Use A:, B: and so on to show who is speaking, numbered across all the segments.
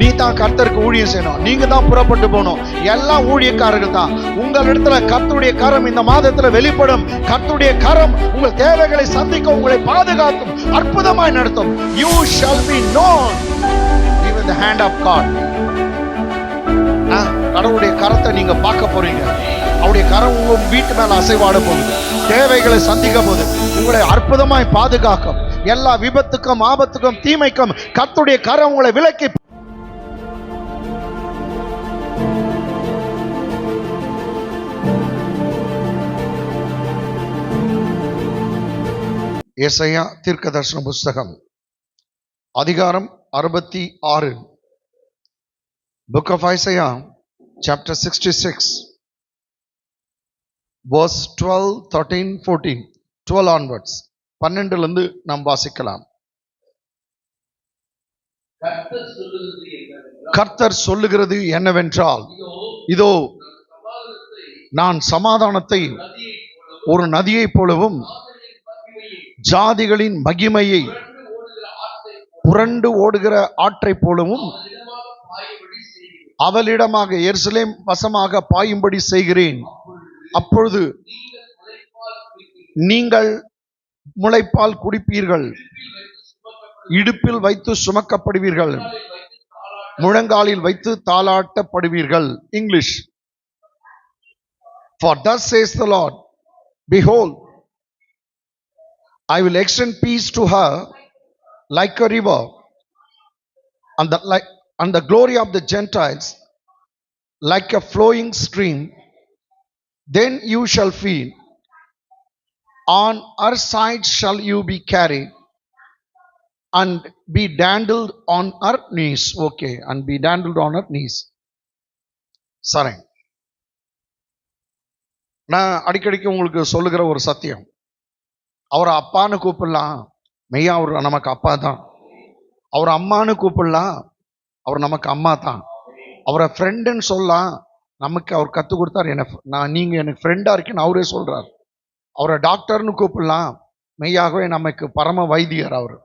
A: நீ தான் கர்த்தருக்கு ஊழியம் செய்யணும். நீங்க தான் புறப்பட்டு போகணும். எல்லாம் ஊழியக்காரர்கள் தான் உங்களிடத்துல கர்த்தருடைய கரம் இந்த மாதத்துல வெளிப்படும். கர்த்தருடைய கரம் உங்கள் தேவைகளை சந்திக்க உங்களை பாதுகாக்கும் அற்புதமாய் நடத்தும். யூ ஷால் பி நோன் இவன் த ஹேண்ட் ஆஃப் காட் கடவுளுடைய கரத்தை நீங்க பார்க்க போறீங்க. அவருடைய கரம் உங்க வீட்டு மேல அசைவாட போகுது. தேவைகளை சந்திக்க போகுது. உங்களை அற்புதமாய் பாதுகாக்கும். எல்லா விபத்துக்கும் ஆபத்துக்கும் தீமைக்கும் கத்துடைய கரம் உங்களை விலக்கி ஏசையா தீர்க்க தரிசன புஸ்தகம் அதிகாரம் அறுபத்தி ஆறு book of Isaiah chapter sixty six verse 12, 13, 14, 12 onwards. பன்னெண்டுலேருந்து நாம் வாசிக்கலாம்
B: கர்த்தர் சொல்லுகிறது என்னவென்றால், இதோ நான் சமாதானத்தை
A: ஒரு நதியைப் போலவும்
B: ஜாதிகளின் மகிமையை புரண்டு
A: ஓடுகிற ஆற்றை
B: ஆற்றைப் போலவும் அவளிடமாக எருசலேம் வசமாக பாயும்படி செய்கிறேன் அப்பொழுது
A: நீங்கள் முளைப்பால் குடிப்பீர்கள். இடுப்பில் வைத்து சுமக்கப்படுவீர்கள்.
B: முழங்காலில் வைத்து தாளாட்டப்படுவீர்கள் English for thus says the Lord behold I will extend peace to her like a river, and the, like, and the glory of the Gentiles like a flowing stream. Then you shall feel, on her side shall you be carried, and be dandled on her knees. Okay, and be dandled on her knees. சரி நான் அடிக்கடிக்கு உங்களுக்கு சொல்லுகிற ஒரு சத்தியம் அவரை அப்பான்னு கூப்பிடலாம். மெய்யா அவர் நமக்கு அப்பா தான். அவர் அம்மான்னு கூப்பிடலாம். அவர் நமக்கு அம்மா தான். அவரை ஃப்ரெண்டுன்னு சொல்லலாம். நமக்கு அவர் கற்றுக் கொடுத்தார். என்னை நான் நீங்கள் எனக்கு ஃப்ரெண்டாக இருக்கேன்னு அவரே சொல்கிறார் அவரை டாக்டர்னு கூப்பிடலாம். மெய்யாகவே நமக்கு பரம வைத்தியர் அவர்.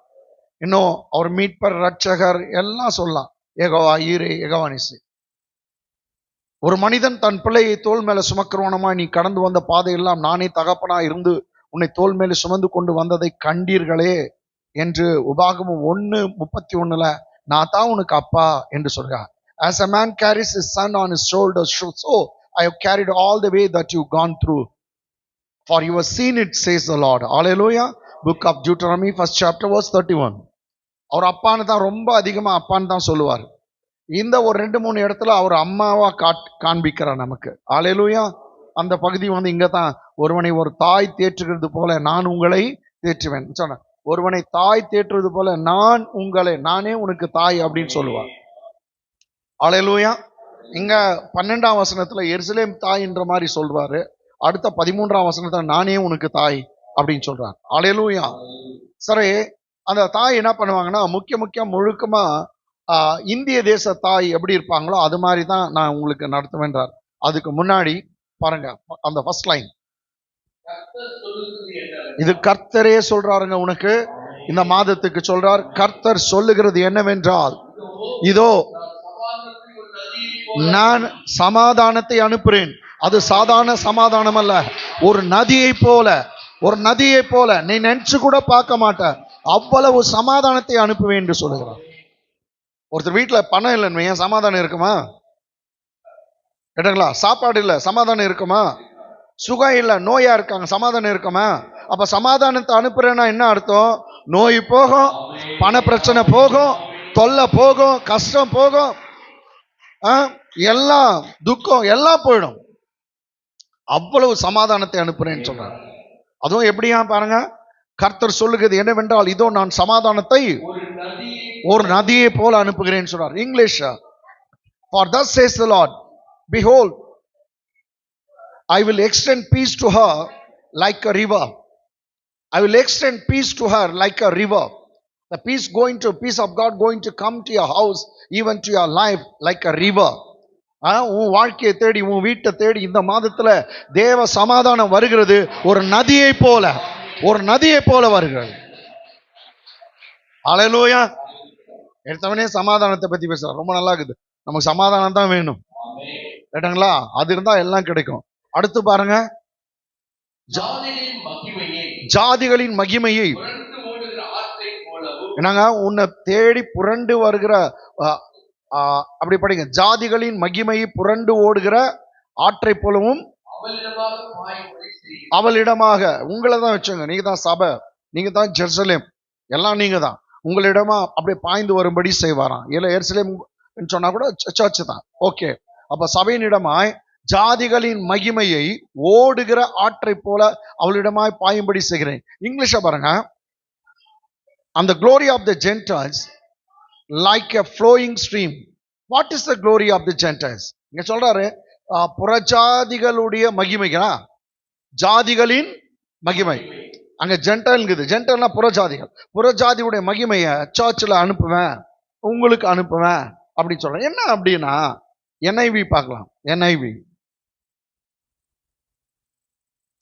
B: இன்னும் அவர் மீட்பர் ரட்சகர் எல்லாம் சொல்லலாம். ஏகவா ஈரே ஏகவானிசு ஒரு மனிதன் தன் பிள்ளையை தோல் மேலே சுமக்கிறவனமா நீ கடந்து வந்த பாதையெல்லாம் நானே தகப்பனா இருந்து உன்னை தோல் மேலே சுமந்து கொண்டு வந்ததை கண்டீர்களே என்று உபாகமும் ஒன்று முப்பத்தி ஒன்றில் நான் தான் உனக்கு அப்பா என்று சொல்கிறார் as a man carries his son on his shoulder so I have carried all the way that you gone through for your seen it says the Lord hallelujah book of Deuteronomy first chapter was thirty one அவர் அப்பான்னு தான் ரொம்ப அதிகமாக அப்பான்னு தான் சொல்லுவார் இந்த ஒரு ரெண்டு மூணு இடத்துல அவர் அம்மாவாக காட் காண்பிக்கிறார் நமக்கு ஆலேலூயா அந்த பகுதி வந்து இங்கே தான் ஒருவனை ஒரு தாய் தேற்றுகிறது போல நான் உங்களை தேற்றுவேன். சொன்ன ஒருவனை தாய் தேற்றுவது போல நான் உங்களை நானே உனக்கு தாய் அப்படின்னு சொல்லுவார். ஆலையிலுயா இங்க பன்னெண்டாம் வசனத்துல எருசலேம் தாய்ன்ற மாதிரி சொல்றாரு. அடுத்த பதிமூன்றாம் வசனத்துல நானே உனக்கு தாய் அப்படின்னு சொல்றார். ஆலையிலுயா சரி அந்த தாய் என்ன பண்ணுவாங்கன்னா முக்கிய முக்கிய முழுக்கமா இந்திய தேச தாய் எப்படி இருப்பாங்களோ அது மாதிரி தான் நான் உங்களுக்கு நடத்துவேன்றார். அதுக்கு முன்னாடி பாருங்க அந்த ஃபர்ஸ்ட் லைன் இது கர்த்தரே சொல்றாருங்க உனக்கு. இந்த மாதத்துக்கு சொல்றார் கர்த்தர் சொல்லுகிறது என்னவென்றால் இதோ
A: நான் சமாதானத்தை
B: அனுப்புறேன். அது சாதாரண சமாதானம் அல்ல. ஒரு நதியை போல ஒரு நதியை போல நீ நினைச்சு கூட பார்க்க மாட்ட. அவ்வளவு சமாதானத்தை அனுப்புவேன் என்று சொல்லுகிறார். ஒருத்தர் வீட்டுல பணம் இல்லைன்னு ஏன் சமாதானம் இருக்குமா? கேட்டுங்களா? சாப்பாடு இல்ல சமாதானம் இருக்குமா? சுகம் இல்லை நோயா இருக்காங்க சமாதானம் இருக்குமா? அப்ப சமாதானத்தை அனுப்புறேன்னா என்ன அர்த்தம்? நோய் போகும் பண பிரச்சனை போகும் தொல்லை போகும் கஷ்டம் போகும். ஆ, எல்லாம் துக்கம் எல்லாம் போயிடும். அவ்வளவு சமாதானத்தை அனுப்புறேன்னு சொல்றாங்க அதுவும் எப்படியா பாருங்க? கர்த்தர் சொல்லுகிறது என்னவென்றால் இதோ நான் சமாதானத்தை
A: ஒரு நதியை
B: போல அனுப்புகிறேன்னு சொல்றார். English for thus says the Lord behold I will extend peace to her like a river I will extend peace to her like a river The peace going to, peace of God going to come to your house, even to your life, like a river. உன் வாழ்க்கையை தேடி உன் வீட்டை தேடி இந்த மாதத்தில் தேவ சமாதானம் வருகிறது ஒரு நதியை போல ஒரு நதியை போல வருகிறது அழலூயா எடுத்தவனே சமாதானத்தை பற்றி பேசுகிறேன் ரொம்ப நல்லா இருக்குது நமக்கு சமாதானம் தான் வேணும் கேட்டாங்களா அது இருந்தால் எல்லாம் கிடைக்கும் அடுத்து பாருங்க.
C: ஜாதிகளின் மகிமையை.
B: என்னங்க? உன்னை தேடி புரண்டு வருகிற அப்படி படிங்க. ஜாதிகளின் மகிமையை புரண்டு ஓடுகிற ஆற்றை போலவும்
C: அவளிடமாக
B: உங்களை தான் வச்சுங்க. நீங்க தான் சபை. நீங்க தான் ஜெருசலேம். எல்லாம் நீங்க தான். உங்களிடமா அப்படியே பாய்ந்து வரும்படி செய்வாராம். இல்ல எருசலேம் சொன்னா கூட சர்ச் தான். ஓகே. அப்ப சபையினிடமாய் ஜாதிகளின் மகிமையை ஓடுகிற ஆற்றை போல அவளிடமாய் பாயும்படி செய்கிறேன். இங்கிலீஷ பாருங்க. அந்த glory of the gentiles like a flowing stream what is the glory of the gentiles இங்க சொல்றாரு புறஜாதிகளுடைய மகிமைகளா? ஜாதிகளின் மகிமை. அங்க ஜென்டல்ங்குது ஜென்டல்னா புறஜாதிகள். புறஜாதியுடைய மகிமையை சர்ச்சில் அனுப்புவேன் உங்களுக்கு அனுப்புவேன் அப்படின்னு சொல்றேன். என்ன அப்படின்னா என்ஐவி பார்க்கலாம். என்ஐவி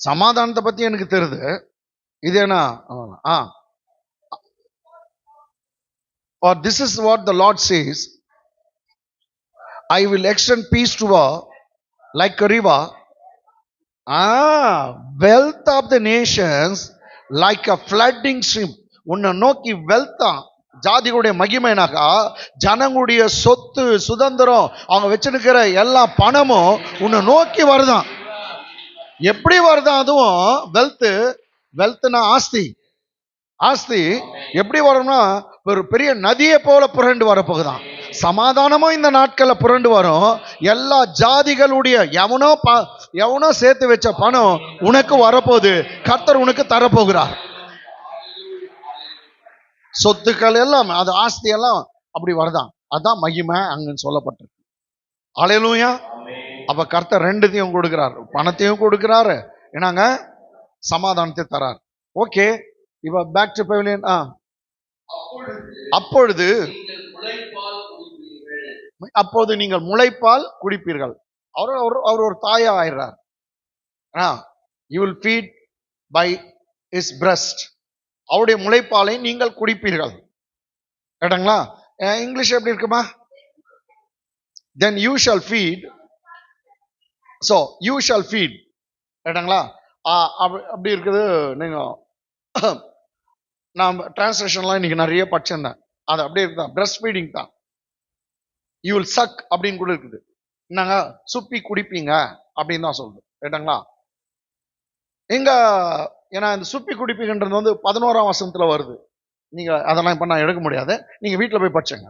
B: சமாதானத்தை பத்தி எனக்கு தெரியுது இது என்ன ஆ or this is what the Lord says I will extend peace to her like a river. Ah, wealth of the nations like a flooding stream. உன்னை நோக்கி வெல்த்தான் ஜாதிகளுடைய மகிமைனாக்கா ஜனங்களுடைய சொத்து சுதந்திரம் அவங்க வச்சிருக்கிற எல்லா பணமும் உன்னை நோக்கி வருதான் எப்படி வருது அதுவும் வெல்த்து வெல்த்னா ஆஸ்தி. ஆஸ்தி எப்படி வரும்னா ஒரு பெரிய நதியை போல புரண்டு வரப்போகுதான் சமாதானமும் இந்த நாட்களில் புரண்டு வரும். எல்லா ஜாதிகளுடைய எவனோ ப- எவனோ சேர்த்து வச்ச பணம் உனக்கு வரப்போகுது. கர்த்தர் உனக்கு தரப்போகிறார். சொத்துக்கள் எல்லாம் அது ஆஸ்தி எல்லாம் அப்படி வருதான். அதான் மகிமை அங்கன்னு சொல்லப்பட்டிருக்கு. அலையலூயா அப்போ கர்த்தர் ரெண்டுத்தையும் கொடுக்குறாரு. பணத்தையும் கொடுக்குறாரு. என்னங்க? சமாதானத்தை தரார். ஓகே. இப்போ பேக் டு பெவிலியன் ஆ. அப்பொழுது அப்போது நீங்கள் முளைப்பால் குடிப்பீர்கள். அவர் அவர் அவர் ஒரு தாயா ஆயிடுறார். ஆ. You will feed by his breast அவருடைய முளைப்பாலை நீங்கள் குடிப்பீர்கள். கேட்டாங்களா? இங்கிலீஷ் எப்படி இருக்குமா? Then you shall feed so you shall feed ரைட்டாங்களா அப்படி அப்படி இருக்குது நீங்கள் நான் டிரான்ஸ்லேஷன்லாம் இன்னைக்கு நிறைய படிச்சிருந்தேன். அது அப்படியே இருக்குதான் பிரஸ்ட் ஃபீடிங் தான். யூ வில் சக் அப்படின்னு கூட இருக்குது. என்னங்க? சுப்பி குடிப்பீங்க அப்படின்னு தான் சொல்லுது. ரைட்டாங்களா எங்க ஏன்னா இந்த சுப்பி குடிப்பீங்கன்றது வந்து பதினோராம் வருஷத்தில் வருது. நீங்கள் அதெல்லாம் இப்போ நான் எடுக்க முடியாது. நீங்கள் வீட்டில் போய் படிச்சுங்க.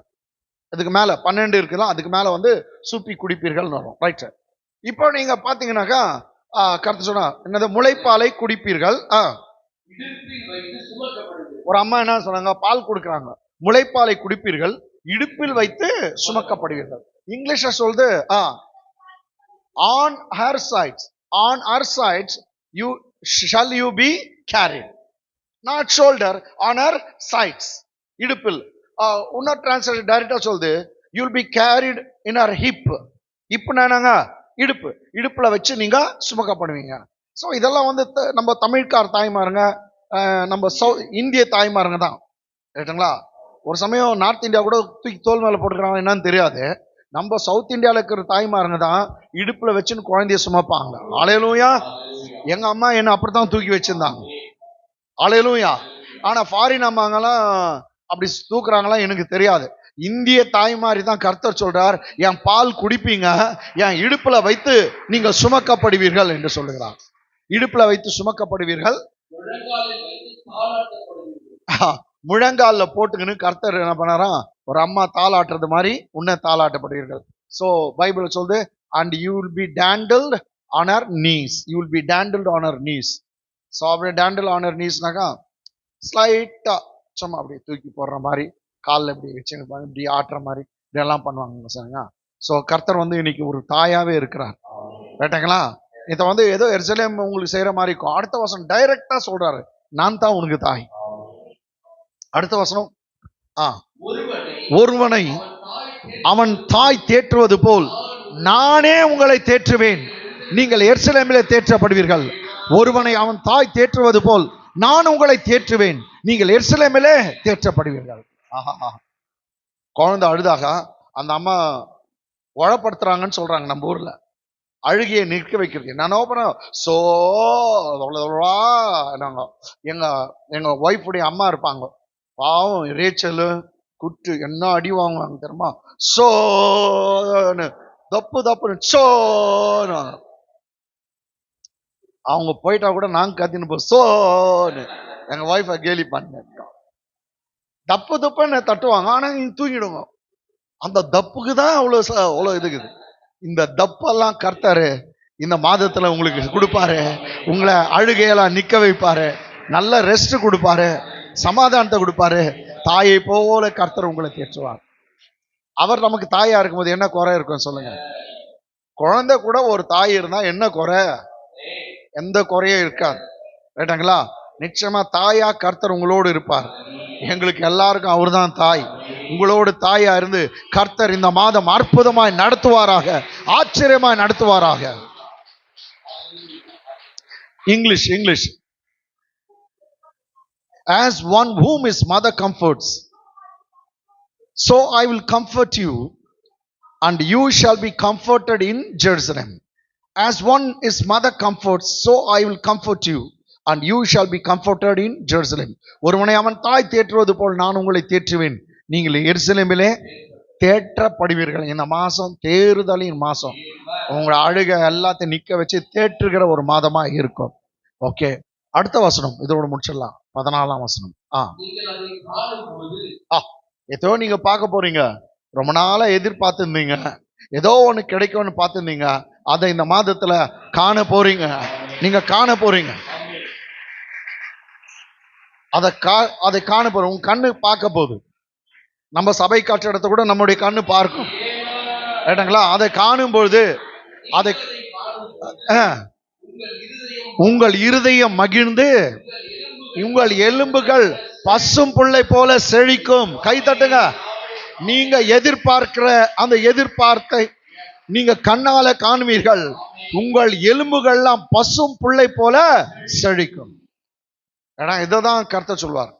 B: அதுக்கு மேலே பன்னெண்டு இருக்குதுன்னா அதுக்கு மேலே வந்து சுப்பி குடிப்பீர்கள்னு வரும். ரைட் சார் இப்போ நீங்க பாத்தீங்கன்னாக்கா ஆ, கருத்து சொன்னா என்னது முளைப்பாலை குடிப்பீர்கள் ஆ. ஒரு அம்மா என்ன சொன்னாங்க பால் கொடுக்குறாங்க. முளைப்பாலை குடிப்பீர்கள் இடுப்பில் வைத்து சுமக்கப்படுவீர்கள். இங்கிலீஷ்ல சொல்லுது ஆ on her sides on her sides you shall you be carried not shoulder on her sides இடுப்பில். இன்னொரு டிரான்ஸ்லேட் டைரக்டா சொல்லுது you'll be carried in her hip இப்போ என்னங்க? இடுப்பு. இடுப்பில் வச்சு நீங்க சுமக்கப்படுவீங்க ஸோ இதெல்லாம் வந்து த- நம்ம தமிழ்கார் தாய்மாருங்க நம்ம சௌ இந்திய தாய்மாருங்க தான். ரைட்டுங்களா ஒரு சமயம் நார்த் இந்தியா கூட தூக்கி தோல் மேலே போட்டுக்கிறாங்க என்னன்னு தெரியாது. நம்ம சவுத் இந்தியாவில் இருக்கிற தாய்மாருங்க தான் இடுப்பில் வச்சுன்னு குழந்தைய சுமப்பாங்க. ஆலையிலும்யா எங்கள் அம்மா என்ன அப்படித்தான் தூக்கி வச்சுருந்தாங்க. ஆலையிலும்யா ஆனால் ஃபாரின் அம்மாங்கெல்லாம் அப்படி தூக்குறாங்களாம் எனக்கு தெரியாது. இந்திய தாய்மாரி தான் கர்த்தர் சொல்றார் என் பால் குடிப்பீங்க என் இடுப்புல வைத்து நீங்கள் சுமக்கப்படுவீர்கள் என்று சொல்லுகிறார். இடுப்புல வைத்து சுமக்கப்படுவீர்கள்?
C: முழங்காலில்
B: போட்டுக்கின்னு கர்த்தர் என்ன பண்ணாராம்? ஒரு அம்மா தாளாட்டுறது மாதிரி உன்னை தாளாட்டப்படுவீர்கள். ஸோ பைபிள் சொல்லுது and you will be dandled on knees you will be dandled on knees so அப்படியே டேண்டில் ஆன் நீஸ்னாக்கா ஸ்லைட்டாக சும்மா அப்படியே தூக்கி போடுற மாதிரி காலில் இப்படி வச்சு இப்படி ஆட்டுற மாதிரி இதெல்லாம் பண்ணுவாங்க சாருங்க ஸோ கர்த்தர் வந்து இன்னைக்கு ஒரு தாயாகவே இருக்கிறார். கேட்டாங்களா? இதை வந்து ஏதோ எரிசலேம் உங்களுக்கு செய்கிற மாதிரி இருக்கும். அடுத்த வசனம் டைரக்டாக சொல்கிறாரு நான் தான் உனக்கு தாய். அடுத்த வசனம் ஆ.
C: ஒருவனை
B: ஒருவனை
C: அவன் தாய்
B: தேற்றுவது போல் நானே உங்களை தேற்றுவேன். நீங்கள் எர்சலேமிலே தேற்றப்படுவீர்கள். ஒருவனை அவன் தாய் தேற்றுவது போல் நான் உங்களை தேற்றுவேன். நீங்கள் எருசலேமிலே தேற்றப்படுவீர்கள். குழந்தை அழுதாக அந்த அம்மா உழப்படுத்துறாங்கன்னு சொல்றாங்க நம்ம ஊர்ல. அழுகியை நிற்க வைக்கிறது. நான் பண்ண சோ நாங்க எங்க எங்க ஒய்ஃபுடைய அம்மா இருப்பாங்க. பாவம் ரேச்சலு குட்டு என்ன அடி வாங்குவாங்க தெரியுமா? சோன்னு தப்பு தப்புன்னு சோன்னு. அவங்க போயிட்டா கூட நாங்க கத்தின்னு போ சோன்னு. எங்க ஒய்ஃபை கேலி பண்ணேன். தப்பு தப்புன்னு தட்டுவாங்க. ஆனால் நீங்கள் தூங்கிடுங்க. அந்த தப்புக்கு தான் அவ்வளோ ச- இதுக்குது இந்த தப்பெல்லாம் கர்த்தாரு இந்த மாதத்தில் உங்களுக்கு கொடுப்பாரு. உங்களை அழுகையெல்லாம் நிற்க வைப்பாரு. நல்ல ரெஸ்ட் கொடுப்பாரு. சமாதானத்தை கொடுப்பாரு. தாயை போல கர்த்தர் உங்களை தேற்றுவார். அவர் நமக்கு தாயா இருக்கும்போது என்ன குறை இருக்கும் சொல்லுங்க. குழந்தை கூட ஒரு தாய் இருந்தா என்ன குறை? எந்த குறையும் இருக்காது. ரைட்டாங்களா நிச்சயமா தாயா கர்த்தர் உங்களோடு இருப்பார். எங்களுக்கு எல்லாருக்கும் அவர் தான் தாய் உங்களோடு தாயா இருந்து கர்த்தர் இந்த மாதம் அற்புதமாய் நடத்துவாராக ஆச்சரியமாய் நடத்துவாராக English English as one whom his mother comforts so I will comfort you and you shall be comforted in Jerusalem as one his mother comforts so I will comfort you and you shall be comforted in Jerusalem ஒருவனை அவன் தாய் தேற்றுவது போல் நான் உங்களை தேற்றுவேன். நீங்கள் எருசலேமிலே தேற்றப்படுவீர்கள். இந்த மாதம் தேறுதலின் மாசம். உங்களை அழுக எல்லாத்தையும் நிற்க வச்சு தேற்றுகிற ஒரு மாதமாக இருக்கும். ஓகே அடுத்த வசனம். இதோட முடிச்சிடலாம். பதினாலாம் வசனம். ஆ. ஆ. ஏதோ நீங்க பார்க்க போறீங்க. ரொம்ப நாளா எதிர்பார்த்துருந்தீங்க. ஏதோ ஒன்று கிடைக்கும்னு பார்த்துருந்தீங்க. அதை இந்த மாதத்துல காண போறீங்க. நீங்க காண போறீங்க. அதை கா அதை காண போகிறோம் உன் கண்ணு பார்க்க போகுது. நம்ம சபை கட்டிடத்தை கூட நம்முடைய கண்ணு பார்க்கும். ரைட்டுங்களா அதை காணும் பொழுது அதை ஆ, உங்கள் இருதயம் மகிழ்ந்து உங்கள் எலும்புகள் பசும் பிள்ளை போல செழிக்கும். கை தட்டுங்க. நீங்க எதிர்பார்க்கிற அந்த எதிர்பார்த்தை நீங்க கண்ணால காணுவீர்கள் உங்கள் எலும்புகள்லாம் பசும் புள்ளை போல செழிக்கும். ஏன்னா இதை தான் கருத்த சொல்வார்.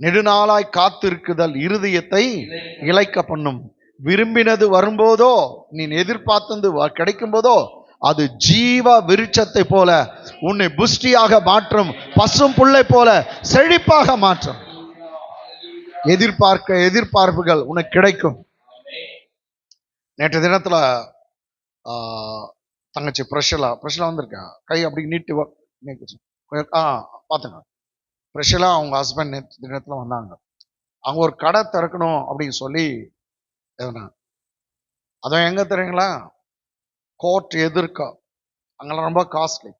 B: நெடுநாளாய் காத்திருக்குதல் இருதயத்தை இழைக்க பண்ணும் விரும்பினது வரும்போதோ நீ எதிர்பார்த்தது கிடைக்கும் போதோ அது ஜீவ விருட்சத்தை போல உன்னை புஷ்டியாக மாற்றும் பசும் புள்ளை போல செழிப்பாக மாற்றும். எதிர்பார்க்க எதிர்பார்ப்புகள் உனக்கு கிடைக்கும். நேற்று தினத்துல தங்கச்சி பிரஷலா பிரஷலா வந்திருக்கா? கை அப்படி நீட்டு ஆ பார்த்துங்க ஸ்பெஷலாக அவங்க ஹஸ்பண்ட் நேற்று தினத்தில் வந்தாங்க. அவங்க ஒரு கடை திறக்கணும் அப்படின்னு சொல்லி எதுனா அதுவும் எங்க தெரியுங்களா? கோர்ட் எதிர்க்கா. அங்கெல்லாம் ரொம்ப காஸ்ட்லி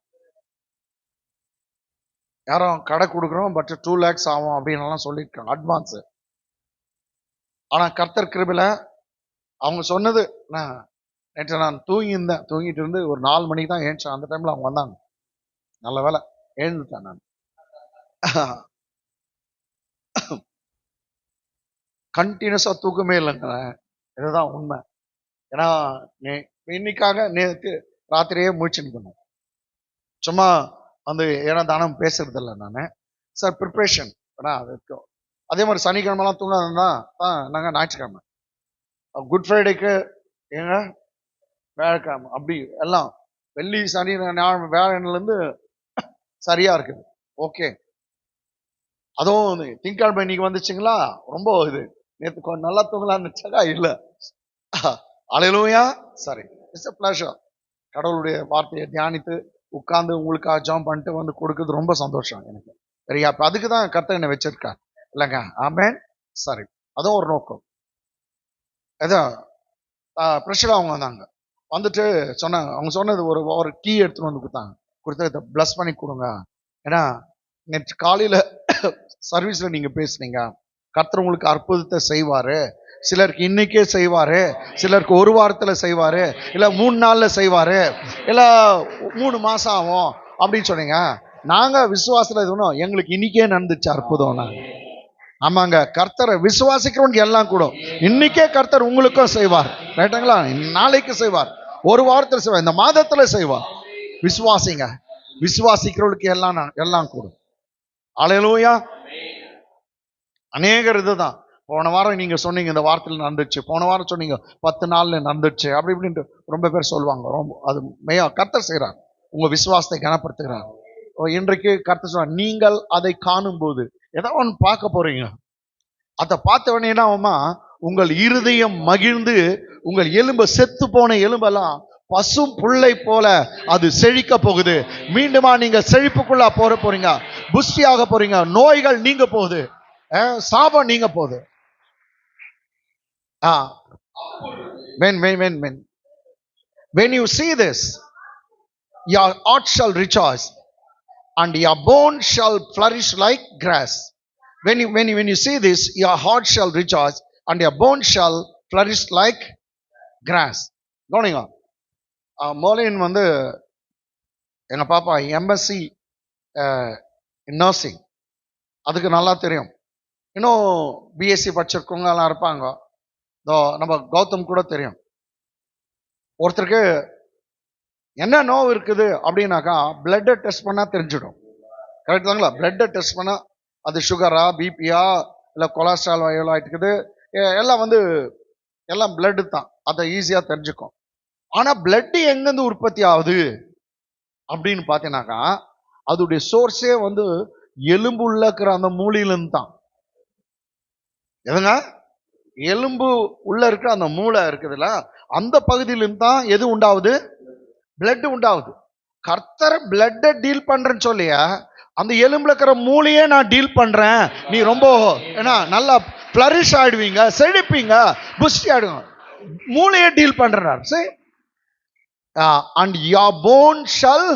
B: யாரும் கடை கொடுக்குறோம் பட் டூ லேக்ஸ் ஆகும் அப்படின்னு எல்லாம் சொல்லியிருக்காங்க அட்வான்ஸ் ஆனா கர்த்தர் கிருபில அவங்க சொன்னது நான் நேற்று நான் தூங்கியிருந்தேன். தூங்கிட்டு இருந்து ஒரு நாலு மணிக்கு தான் ஏஞ்சேன் அந்த டைம்ல அவங்க வந்தாங்க. நல்ல வேலை எழுந்துட்டேன் நான். கண்டினியூஸா தூக்கமே இல்லைங்க இதுதான் உண்மை. ஏன்னா நே இன்னைக்காக நேற்று ராத்திரியே முழிச்சுன்னு பண்ணேன் சும்மா வந்து ஏன்னா தானம் பேசுறது இல்லை நான். சார் ப்ரிப்ரேஷன் ஏன்னா அது இருக்கும். அதே மாதிரி சனிக்கிழமெல்லாம் தூங்காதான் தான் நாங்கள் ஞாயிற்றுக்கிழமை. குட் ஃப்ரைடேக்கு ஏங்க வியாழக்கிழமை அப்படி எல்லாம். வெள்ளி சனி ஞாயிறு வேலைன்னுலேருந்து சரியாக இருக்குது. ஓகே அதுவும் வந்து திங்கட்கிழமை இன்னைக்கு வந்துச்சுங்களா? ரொம்ப இது. நேற்று கொஞ்சம் நல்லா தூங்கலாம் நினச்சாக்கா இல்லை. அலையிலூயா சரி இட்ஸ் அ ப்ளஷர் கடவுளுடைய வார்த்தையை தியானித்து உட்காந்து உங்களுக்காக ஜாம் பண்ணிட்டு வந்து கொடுக்குறது ரொம்ப சந்தோஷம் எனக்கு. சரியா இப்போ அதுக்கு தான் கர்த்தர் என்னை வச்சிருக்கார். இல்லைங்க? ஆமேன் சரி அதுவும் ஒரு நோக்கம். அதான் ப்ரெஷராக அவங்க வந்தாங்க. வந்துட்டு சொன்னாங்க. அவங்க சொன்னது ஒரு ஒரு கீ எடுத்துகிட்டு வந்து கொடுத்தாங்க. கொடுத்து இதை ப்ளஸ் பண்ணி கொடுங்க. ஏன்னா நேற்று காலையில் சர்வீஸ்ல நீங்க பேசுனீங்க. கர்த்தர் உங்களுக்கு அற்புதத்தை செய்வாரு. சிலருக்கு இன்னைக்கே செய்வாரு. சிலருக்கு ஒரு வாரத்துல செய்வாரு. இல்லை மூணு நாளில் செய்வாரு. இல்லை மூணு மாசம் ஆகும் அப்படின்னு சொன்னீங்க. நாங்கள் விசுவாசத்தில் இது எங்களுக்கு இன்னைக்கே நடந்துச்சு அற்புதம் நாங்கள் ஆமாங்க கர்த்தரை விசுவாசிக்கிறவங்க எல்லாம் கூட இன்னைக்கே கர்த்தர் உங்களுக்கும் செய்வார். ரைட்டுங்களா? நாளைக்கு செய்வார். ஒரு வாரத்துல செய்வார். இந்த மாதத்துல செய்வார். விசுவாசிங்க. விசுவாசிக்கிறவங்களுக்கு எல்லாம் எல்லாம் கூடும். அலையலூயா அநேகர் இதுதான். போன வாரம் நீங்க சொன்னீங்க இந்த வாரத்தில் நடந்துச்சு. போன வாரம் சொன்னீங்க பத்து நாள்ல நடந்துச்சு. அப்படி இப்படின்ட்டு ரொம்ப பேர் சொல்லுவாங்க. ரொம்ப அது மெய்யா கர்த்தர் செய்கிறார் உங்க விசுவாசத்தை கனப்படுத்துகிறார். இன்றைக்கு கர்த்தர் சொல்றார் நீங்கள் அதை காணும்போது ஏதோ ஒன்று பார்க்க போறீங்க. அதை பார்த்த உடனே என்ன ஆகுமா உங்கள் இருதயம் மகிழ்ந்து உங்கள் எலும்பு செத்து போன எலும்பெல்லாம் பசும் புல்லை போல அது செழிக்க போகுது மீண்டுமா நீங்க செழிப்புக்குள்ள போற போறீங்க புஷ்டியாக போறீங்க நோய்கள் நீங்க போகுது அஹ், சாபம் நீங்க போகுது ஆ when when when when when you see this your heart shall rejoice and your bone shall flourish like grass when you when you, when you see this your heart shall rejoice and your bone shall flourish like grass கவனிங்க மோலின் வந்து எங்கள் பாப்பா MSc nursing அதுக்கு நல்லா தெரியும். இன்னும் BSc படிச்சிருக்கவங்கலாம் இருப்பாங்க. இதோ நம்ம கௌதம் கூட தெரியும். ஒருத்தருக்கு என்ன நோவு இருக்குது அப்படின்னாக்கா பிளட்டை டெஸ்ட் பண்ணால் தெரிஞ்சிடும். கரெக்ட் தாங்களா? பிளட்டை டெஸ்ட் பண்ணால் அது சுகரா பிபியா இல்லை கொலஸ்ட்ரால் வயலாக ஆயிட்டுக்குது எல்லாம் வந்து எல்லாம் பிளட்டு தான். அதை ஈஸியாக தெரிஞ்சுக்கும். ஆனால் பிளட் எங்கேருந்து உற்பத்தி ஆகுது? அப்படின்னு பார்த்தீங்கன்னாக்கா அதோடைய சோர்ஸே வந்து எலும்பு உள்ள இருக்கிற அந்த மூலையிலேருந்து தான் எதுங்க? எலும்பு உள்ள இருக்கிற அந்த மூளை இருக்குதுல்ல அந்த பகுதியிலிருந்து தான் எது உண்டாகுது? பிளட் உண்டாகுது. கர்த்தர் பிளட்டை டீல் பண்றேன்னு சொல்லியா அந்த எலும்புல இருக்கிற மூளையே நான் டீல் பண்றேன். நீ ரொம்ப ஏன்னா நல்லா ஃப்ளரிஷ் ஆயிடுவீங்க செழிப்பீங்க புஷ்டி ஆயிடுங்க மூளையை டீல் பண்றேன் சரி. And your bone shall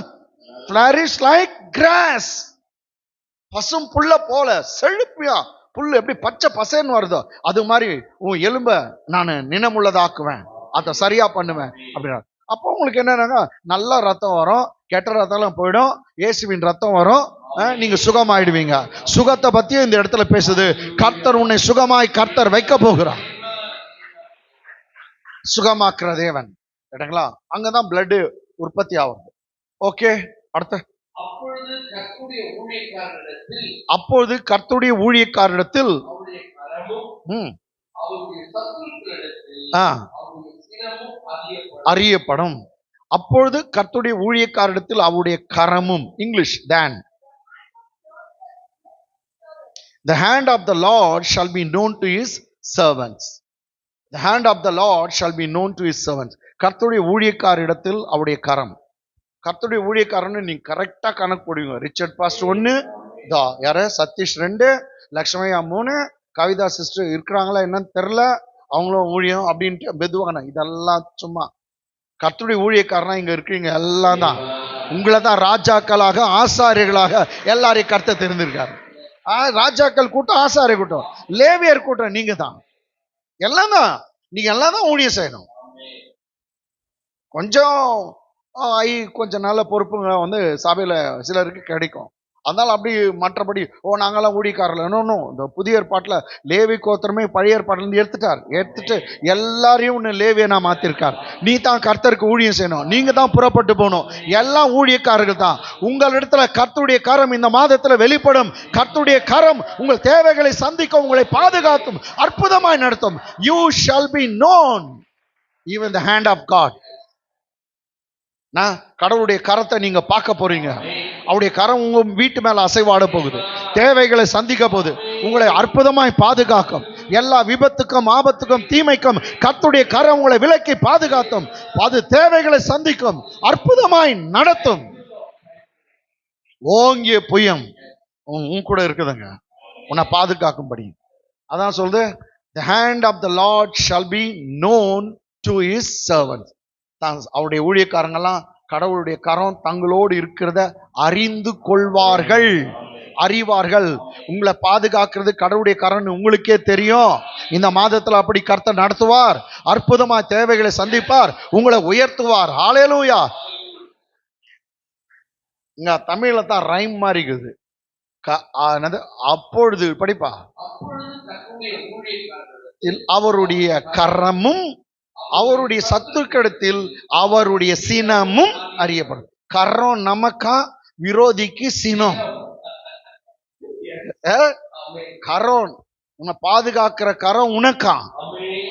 B: flourish like grass பசும் புல்ல போல செழுப்பியா. புல் எப்படி பச்சை பசேன்னு வருதோ அது மாதிரி உன் எலும்ப நான் நினமுள்ளதாக்குவேன். அதை சரியா பண்ணுவேன் அப்படின்னா அப்போ உங்களுக்கு என்னன்னாங்க நல்ல ரத்தம் வரும் கெட்ட ரத்தம்லாம் போயிடும் இயேசுவின் ரத்தம் வரும் நீங்க சுகமாயிடுவீங்க. சுகத்தை பத்தியும் இந்த இடத்துல பேசுது. கர்த்தர் உன்னை சுகமாய் கர்த்தர் வைக்க போகிறார். சுகமாக்குற தேவன். இடங்களா அங்கதான் பிளட் உற்பத்தி ஆகுது. ஓகே அடுத்த.
C: அப்பொழுது கர்த்தருடைய ஊழியக்காரரிடத்தில் அறியப்படும்.
B: அப்பொழுது கர்த்தருடைய ஊழியக்காரிடத்தில் அவருடைய கரமும் English then The hand of the Lord shall be known to his servants. The hand of the Lord shall be known to his servants. கர்த்தருடைய ஊழியக்காரிடத்தில் அவருடைய கரம். கர்த்தருடைய ஊழியக்காரன்னு நீங்க கரெக்டா கணக்கு போடுவீங்க. ரிச்சர்ட் பாஸ்ட் ஒன்னு இதா யார? சதீஷ் ரெண்டு லக்ஷ்மையா மூணு கவிதா சிஸ்டர் இருக்கிறாங்களா என்னன்னு தெரில அவங்களும் ஊழியம் அப்படின்ட்டு மெதுவான இதெல்லாம் சும்மா. கர்த்தருடைய ஊழியக்காரனா இங்க இருக்கீங்க எல்லாம் தான் உங்களை தான் ராஜாக்களாக ஆசாரியர்களாக எல்லாரையும் கர்த்த தெரிந்திருக்காரு ராஜாக்கள் கூட்டம் ஆசாரிய கூட்டம் லேவியர் கூட்டம் நீங்க தான் எல்லாம் தான் நீங்க எல்லாம் தான் ஊழியம் செய்யணும். கொஞ்சம் ஐ கொஞ்சம் நல்ல பொறுப்புங்க வந்து சபையில் சிலருக்கு கிடைக்கும். அதனால் அப்படி மற்றபடி ஓ நாங்களாம் ஊழியக்காரர்கள். இன்னொன்னும் இந்த புதிய ஏற்பாட்டில் லேவி கோத்திரமே பழைய ஏற்பாட்டிலேருந்து எடுத்துட்டார். எடுத்துட்டு எல்லாரையும் உன்னை லேவியனா மாற்றிருக்கார் நீ தான் கர்த்தருக்கு ஊழியம் செய்யணும். நீங்கள் தான் புறப்பட்டு போகணும். எல்லாம் ஊழியக்காரர்கள் தான். உங்களிடத்துல கர்த்தருடைய கரம் இந்த மாதத்தில் வெளிப்படும். கர்த்தருடைய கரம் உங்கள் தேவைகளை சந்திக்க உங்களை பாதுகாத்தும் அற்புதமாய் நடத்தும். You shall be known even the hand of God நான் கடவுளுடைய கரத்தை நீங்க பார்க்க போறீங்க. அவருடைய கரம் உங்க வீட்டு மேல அசைவாட போகுது. தேவைகளை சந்திக்க போகுது. உங்களை அற்புதமாய் பாதுகாக்கும். எல்லா விபத்துக்கும் ஆபத்துக்கும் தீமைக்கும் கத்துடைய கரம் உங்களை விலக்கி பாதுகாத்தும். அது தேவைகளை சந்திக்கும். அற்புதமாய் நடத்தும். ஓங்கிய புயம் உன் உன் கூட இருக்குதுங்க. உன்னை பாதுகாக்கும்படி. அதான் சொல்லுது the hand of the lord shall be known to his servants. தான் அவருடைய ஊழியக்காரங்கெல்லாம் கடவுளுடைய கரம் தங்களோடு இருக்கிறத அறிந்து கொள்வார்கள். அறிவார்கள். உங்களை பாதுகாக்கிறது கடவுளுடைய கரம்னு உங்களுக்கே தெரியும். இந்த மாதத்துல அப்படி கர்த்தர் நடத்துவார். அற்புதமா தேவைகளை சந்திப்பார். உங்களை உயர்த்துவார். ஹalleluya. இங்க தமிழ்ல தான் ரைம் மாதிரி இருக்குது. அப்பொழுது படிப்பா. அவருடைய கரமும் அவருடைய சத்துருக்கிடத்தில் அவருடைய சினமும் அறியப்படும். கரம் நமக்கா விரோதிக்கு சினம். கரோன் உன்னை பாதுகாக்கிற கரம் உனக்கா?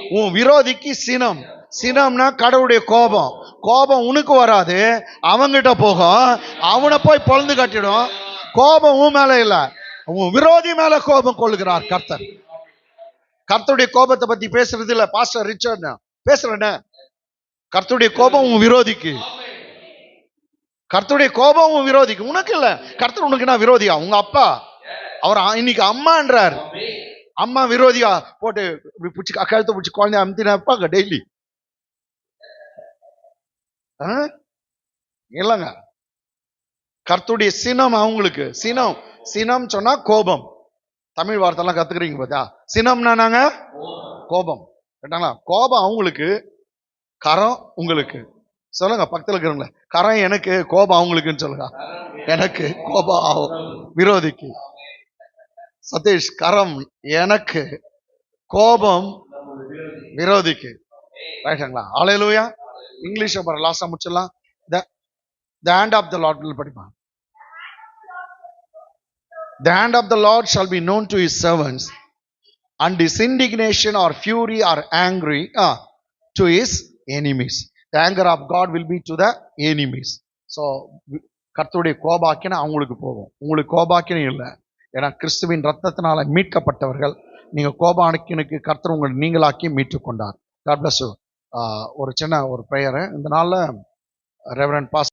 B: உன் விரோதிக்கு சினம். சினம்னா கடவுளுடைய கோபம். கோபம் உனக்கு வராது அவங்கிட்ட போகும் அவனை போய் பொழந்து கட்டிடும். கோபம் உன் மேல இல்ல. உன் விரோதி மேல கோபம் கொள்கிறார் கர்த்தர். கர்த்தருடைய கோபத்தை பத்தி பேசுறது இல்ல பாஸ்டர் ரிச்சர்ட். பேசுறேன்னு கர்த்துடைய கோபம் உன் விரோதிக்கு. கர்த்தருடைய கோபம் உன் விரோதிக்கு. உனக்கு இல்ல. கர்த்தர் உனக்கு என்ன விரோதியா? உங்க அப்பா. அவர் இன்னைக்கு அம்மான்றார். அம்மா விரோதியா? போட்டு இப்படி பிடிச்சி கழுத்தை பிடிச்சி குழந்தைய அமுத்தினாப்பாங்க டெய்லி. இல்லைங்க. கர்த்துடைய சினம் அவங்களுக்கு. சினம். சினம் சொன்னா கோபம். தமிழ் வார்த்தைலாம் கத்துக்கிறீங்க பார்த்தா சினம்னா நாங்க கோபம். கேட்டாங்களா கோபம் அவங்களுக்கு கரம் உங்களுக்கு. சொல்லுங்க பக்கத்துல இருக்கிறவங்கள. கரம் எனக்கு கோபம் அவங்களுக்குன்னு சொல்லுங்க. எனக்கு கோபம் ஆகும். விரோதிக்கு. சதீஷ் கரம் எனக்கு கோபம் விரோதிக்கு. ரைட்டுங்களா? ஆலையிலூயா இங்கிலீஷ் அப்புறம் லாஸ்டா முடிச்சிடலாம். த ஹேண்ட் ஆஃப் த லாட்ல படிப்பான் the hand of the Lord shall be known to his servants and his indignation or fury or angry uh, to his enemies. The anger of god will be to the enemies. கர்த்தருடைய கோபாக்கின அவங்களுக்கு போகும். உங்களுக்கு கோபாக்கினும் இல்லை. ஏன்னா கிறிஸ்துவின் ரத்தத்தினால மீட்கப்பட்டவர்கள் நீங்கள் கோபாக்கினுக்கு கர்த்தர் உங்களை நீங்களாக்கி மீட்டு கொண்டார் காட் பிளஸ் ஒரு சின்ன ஒரு ப்ரேயரு இந்த நாளில் ரெவரன் பாஸ்